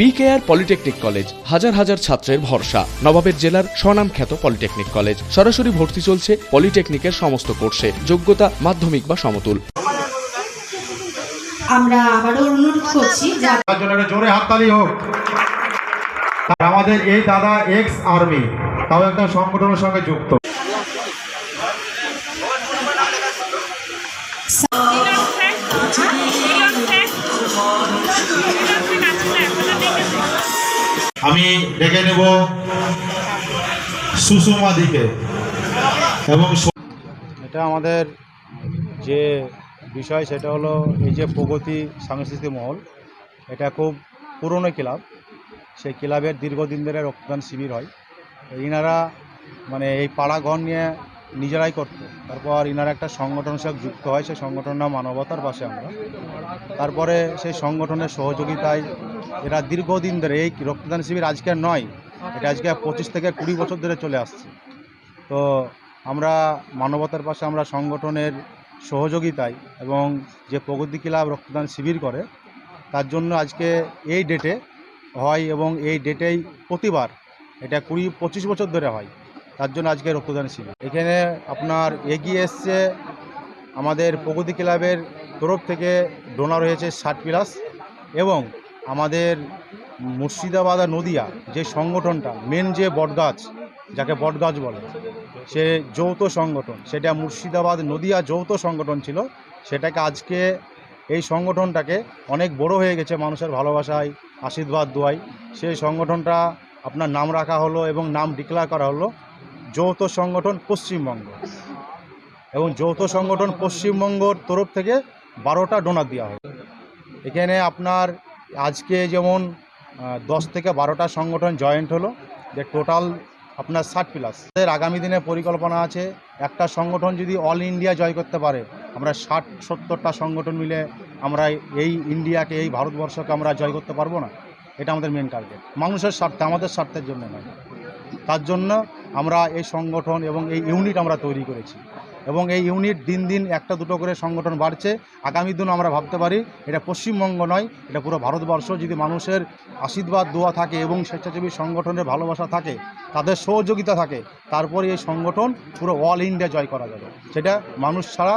BKR polytechnic college হাজার হাজার ছাত্রের ভরসা। নবাবের জেলার স্বনামখ্যাত পলিটেকনিক কলেজ সরাসরি ভর্তি চলছে পলিটেকনিকের সমস্ত কোর্সে। যোগ্যতা মাধ্যমিক বা সমতুল। আমরা আবারও অনুরোধ করছি যা তার জন্য একটা জোরে হাততালি হোক। আর আমাদের এই দাদা এক্স আর্মি তাও একটা সংগঠনের সঙ্গে যুক্ত। আমি ডেকে নেব সুষমা দিকে এবং এটা আমাদের যে বিষয়, সেটা হলো এই যে প্রগতি সাংস্কৃতিক মহল। এটা খুব পুরনো ক্লাব। সেই ক্লাবের দীর্ঘদিন ধরে রক্তদান শিবির হয়। ইনারা মানে এই পাড়াঘর নিয়ে নিজেরাই করতো। তারপর ইনারা একটা সংগঠনের সাথে যুক্ত হয়, সেই সংগঠনের নাম মানবতার পাশে আমরা। তারপরে সেই সংগঠনের সহযোগিতায় এরা দীর্ঘদিন ধরে এই রক্তদান শিবির আজকে নয়, এটা আজকে পঁচিশ থেকে কুড়ি বছর ধরে চলে আসছে। তো আমরা মানবতার পাশে আমরা সংগঠনের সহযোগিতায় এবং যে প্রগতি ক্লাব রক্তদান শিবির করে, তার জন্য আজকে এই ডেটে হয় এবং এই ডেটেই প্রতিবার, এটা কুড়ি, পঁচিশ বছর ধরে হয়। তার জন্য আজকে রক্তদান শিবির। এখানে আপনার এগিয়ে এসছে আমাদের প্রগতি ক্লাবের তরফ থেকে ডোনার হয়েছে ষাট প্লাস এবং আমাদের মুর্শিদাবাদ আর নদিয়া যে সংগঠনটা মেন যে বটগাছ, যাকে বটগাছ বলে, সে যৌথ সংগঠন, সেটা মুর্শিদাবাদ, নদিয়া যৌথ সংগঠন ছিল, সেটাকে আজকে এই সংগঠনটাকে অনেক বড় হয়ে গেছে মানুষের ভালোবাসায়, আশীর্বাদ দোয়াই সেই সংগঠনটা আপনার নাম রাখা হলো এবং নাম ডিক্লেয়ার করা হলো। যৌথ সংগঠন পশ্চিমবঙ্গ। এবং যৌথ সংগঠন পশ্চিমবঙ্গর তরফ থেকে বারোটা ডোনার দেওয়া হয় এখানে আপনার আজকে যেমন দশ থেকে বারোটা সংগঠন জয়েন্ট হলো, যে টোটাল আপনার ষাট প্লাস এর আগামী দিনে পরিকল্পনা আছে, একটা সংগঠন যদি অল ইন্ডিয়া জয় করতে পারে, আমরা ষাট, সত্তরটা সংগঠন মিলে আমরা এই ইন্ডিয়াকে এই ভারতবর্ষকে আমরা জয় করতে পারব না। এটা আমাদের মেন টার্গেট মানুষের স্বার্থে, আমাদের স্বার্থের জন্য নয়। তার জন্য আমরা এই সংগঠন এবং এই ইউনিট আমরা তৈরি করেছি। এবং এই ইউনিট দিন দিন একটা দুটো করে সংগঠন বাড়ছে। আগামী দিন আমরা ভাবতে পারি, এটা পশ্চিমবঙ্গ নয়, এটা পুরো ভারতবর্ষ। যদি মানুষের আশীর্বাদ, দোয়া থাকে এবং স্বেচ্ছাসেবী সংগঠনের ভালোবাসা থাকে, তাদের সহযোগিতা থাকে, তারপরে এই সংগঠন পুরো অল ইন্ডিয়া জয় করা যাবে। সেটা মানুষ ছাড়া